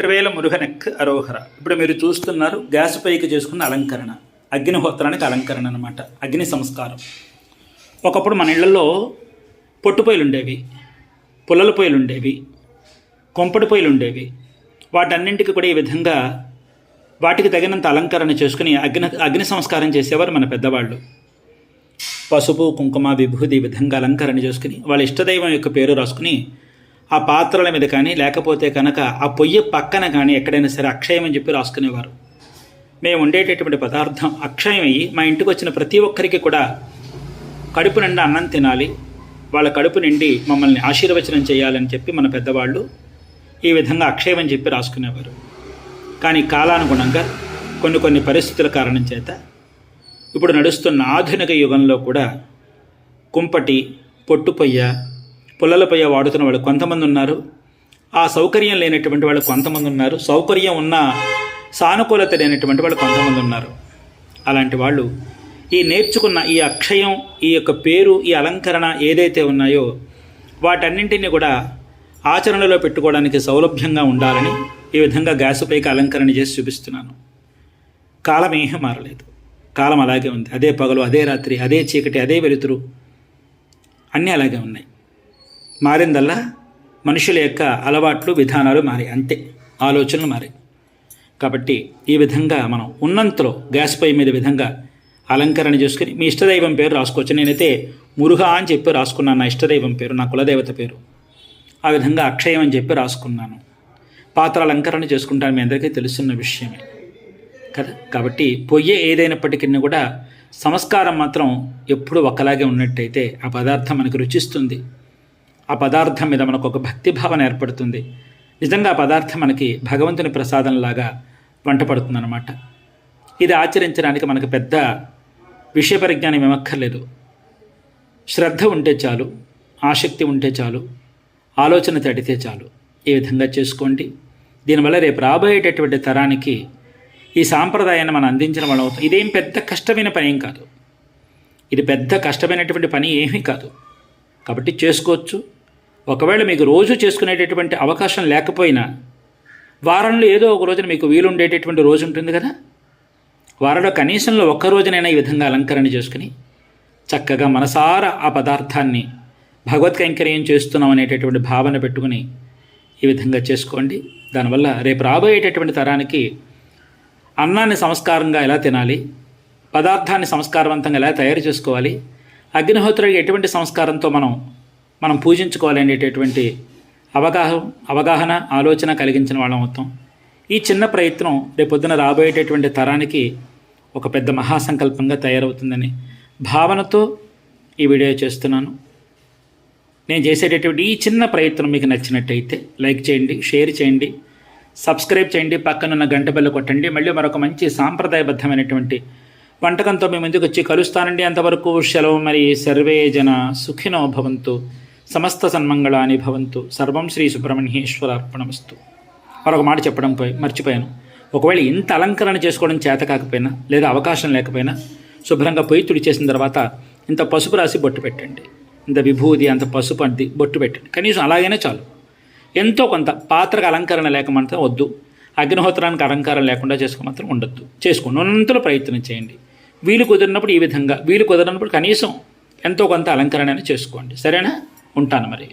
వెట్రవేల మురుగనెక్ అరోహర. ఇప్పుడు మీరు చూస్తున్నారు గ్యాస్ పైకి చేసుకున్న అలంకరణ. అగ్నిహోత్రానికి అలంకరణ అనమాట అగ్ని సంస్కారం. ఒకప్పుడు మన ఇళ్ళలో పొట్టు పొయ్యిలు ఉండేవి. పుల్లల పొయ్యిలు ఉండేవి. కొంపటి పొయ్యిలు ఉండేవి. వాటన్నింటికి కూడా ఈ విధంగా వాటికి తగినంత అలంకరణ చేసుకుని అగ్ని అగ్ని సంస్కారం చేసేవారు మన పెద్దవాళ్ళు. పసుపు కుంకుమ విభూది ఈ విధంగా అలంకరణ చేసుకుని వాళ్ళ ఇష్టదైవం యొక్క పేరు రాసుకుని ఆ పాత్రల మీద కానీ లేకపోతే కనుక ఆ పొయ్యి పక్కన కానీ ఎక్కడైనా సరే అక్షయం అని చెప్పి రాసుకునేవారు. మేము ఉండేటటువంటి పదార్థం అక్షయమయ్యి మా ఇంటికి వచ్చిన ప్రతి ఒక్కరికి కూడా కడుపు నిండా అన్నం తినాలి వాళ్ళ కడుపు నిండి మమ్మల్ని ఆశీర్వచనం చేయాలని చెప్పి మన పెద్దవాళ్ళు ఈ విధంగా అక్షయం అని చెప్పి రాసుకునేవారు. కానీ కాలానుగుణంగా కొన్ని కొన్ని పరిస్థితుల కారణం చేత ఇప్పుడు నడుస్తున్న ఆధునిక యుగంలో కూడా కుంపటి పొట్టుపొయ్య పుల్లలపై వాడుతున్న వాళ్ళు కొంతమంది ఉన్నారు. ఆ సౌకర్యం లేనటువంటి వాళ్ళు కొంతమంది ఉన్నారు. సౌకర్యం ఉన్న సానుకూలత లేనటువంటి వాళ్ళు కొంతమంది ఉన్నారు. అలాంటి వాళ్ళు ఈ నేర్చుకున్న ఈ అక్షయం ఈ యొక్క పేరు ఈ అలంకరణ ఏదైతే ఉన్నాయో వాటన్నింటినీ కూడా ఆచరణలో పెట్టుకోవడానికి సౌలభ్యంగా ఉండాలని ఈ విధంగా గ్యాసుపైకి అలంకరణ చేసి చూపిస్తున్నాను. కాలం ఏమీ మారలేదు. కాలం అలాగే ఉంది. అదే పగలు అదే రాత్రి అదే చీకటి అదే వెలుతురు అన్నీ అలాగే ఉన్నాయి. మారిందల్లా? మనుషుల యొక్క అలవాట్లు విధానాలు మారి అంతే. ఆలోచనలు మారాయి. కాబట్టి ఈ విధంగా మనం ఉన్నంతలో గ్యాస్ పొయ్యి మీద విధంగా అలంకరణ చేసుకుని మీ ఇష్టదైవం పేరు రాసుకోవచ్చు. నేనైతే మురుగా అని చెప్పి రాసుకున్నాను. నా ఇష్టదైవం పేరు నా కులదేవత పేరు. ఆ విధంగా అక్షయం అని చెప్పి రాసుకున్నాను. పాత్ర అలంకరణ చేసుకుంటాను. మీ అందరికీ తెలుస్తున్న విషయమే. కదా? కాబట్టి పొయ్యి ఏదైనప్పటికీ కూడా సంస్కారం మాత్రం ఎప్పుడు ఒకలాగే ఉన్నట్టయితే ఆ పదార్థం మనకు రుచిస్తుంది. ఆ పదార్థం మీద మనకు ఒక భక్తి భావన ఏర్పడుతుంది. నిజంగా ఆ పదార్థం మనకి భగవంతుని ప్రసాదంలాగా వంట పడుతుందన్నమాట. ఇది ఆచరించడానికి మనకు పెద్ద విషయ పరిజ్ఞానం ఏమక్కర్లేదు శ్రద్ధ ఉంటే చాలు ఆసక్తి ఉంటే చాలు ఆలోచన తడితే చాలు. ఈ విధంగా చేసుకోండి. దీనివల్ల రేపు రాబోయేటటువంటి తరానికి ఈ సాంప్రదాయాన్ని మనం అందించిన వాళ్ళం అవుతాం ఇదేం పెద్ద కష్టమైన పని ఏం కాదు. ఇది పెద్ద కష్టమైనటువంటి పని ఏమీ కాదు. కాబట్టి చేసుకోవచ్చు. ఒకవేళ మీకు రోజు చేసుకునేటటువంటి అవకాశం లేకపోయినా వారంలో ఏదో ఒక రోజున మీకు వీలుండేటటువంటి రోజు ఉంటుంది కదా? వారంలో కనీసంలో ఒక్క రోజునైనా ఈ విధంగా అలంకరణ చేసుకుని చక్కగా మనసార ఆ పదార్థాన్ని భగవత్ కైంకర్యం చేస్తున్నాం అనేటటువంటి భావన పెట్టుకుని ఈ విధంగా చేసుకోండి. దానివల్ల రేపు రాబోయేటటువంటి తరానికి అన్నాన్ని సంస్కారంగా ఎలా తినాలి పదార్థాన్ని సంస్కారవంతంగా ఎలా తయారు చేసుకోవాలి అగ్నిహోత్రుడికి ఎటువంటి సంస్కారంతో మనం మనం పూజించుకోవాలి అనేటటువంటి అవగాహన అవగాహన ఆలోచన కలిగించిన వాళ్ళం మొత్తం ఈ చిన్న ప్రయత్నం రేపొద్దున రాబోయేటటువంటి తరానికి ఒక పెద్ద మహాసంకల్పంగా తయారవుతుందని భావనతో ఈ వీడియో చేస్తున్నాను. నేను చేసేటటువంటి ఈ చిన్న ప్రయత్నం మీకు నచ్చినట్టయితే లైక్ చేయండి షేర్ చేయండి సబ్స్క్రైబ్ చేయండి పక్కనున్న గంట బెల్ల కొట్టండి. మళ్ళీ మరొక మంచి సాంప్రదాయబద్ధమైనటువంటి వంటకంతో మేము ముందుకు వచ్చి కలుస్తానండి. అంతవరకు సెలవు మరి సర్వే జన సుఖినో భవంతు. సమస్త సన్మంగళాని భవంతు. సర్వం శ్రీ సుబ్రహ్మణ్యేశ్వర అర్పణమస్తు మరొక మాట చెప్పడం పోయి మర్చిపోయాను. ఒకవేళ ఇంత అలంకరణ చేసుకోవడం చేత కాకపోయినా లేదా అవకాశం లేకపోయినా శుభ్రంగా పొయ్యి తుడిచేసిన తర్వాత ఇంత పసుపు రాసి బొట్టు పెట్టండి. ఇంత విభూది అంత పసుపు అంది బొట్టు పెట్టండి. కనీసం అలాగైనా చాలు. ఎంతో కొంత పాత్రకు అలంకరణ లేకమంటే వద్దు. అగ్నిహోత్రానికి అలంకారం లేకుండా చేసుకోమాత్రం ఉండొద్దు. చేసుకోండి ఉన్నంతలో ప్రయత్నం చేయండి. వీలు కుదిరినప్పుడు ఈ విధంగా వీలు కుదిరినప్పుడు కనీసం ఎంతో కొంత అలంకరణ చేసుకోండి. సరేనా? ఉంటాను మరి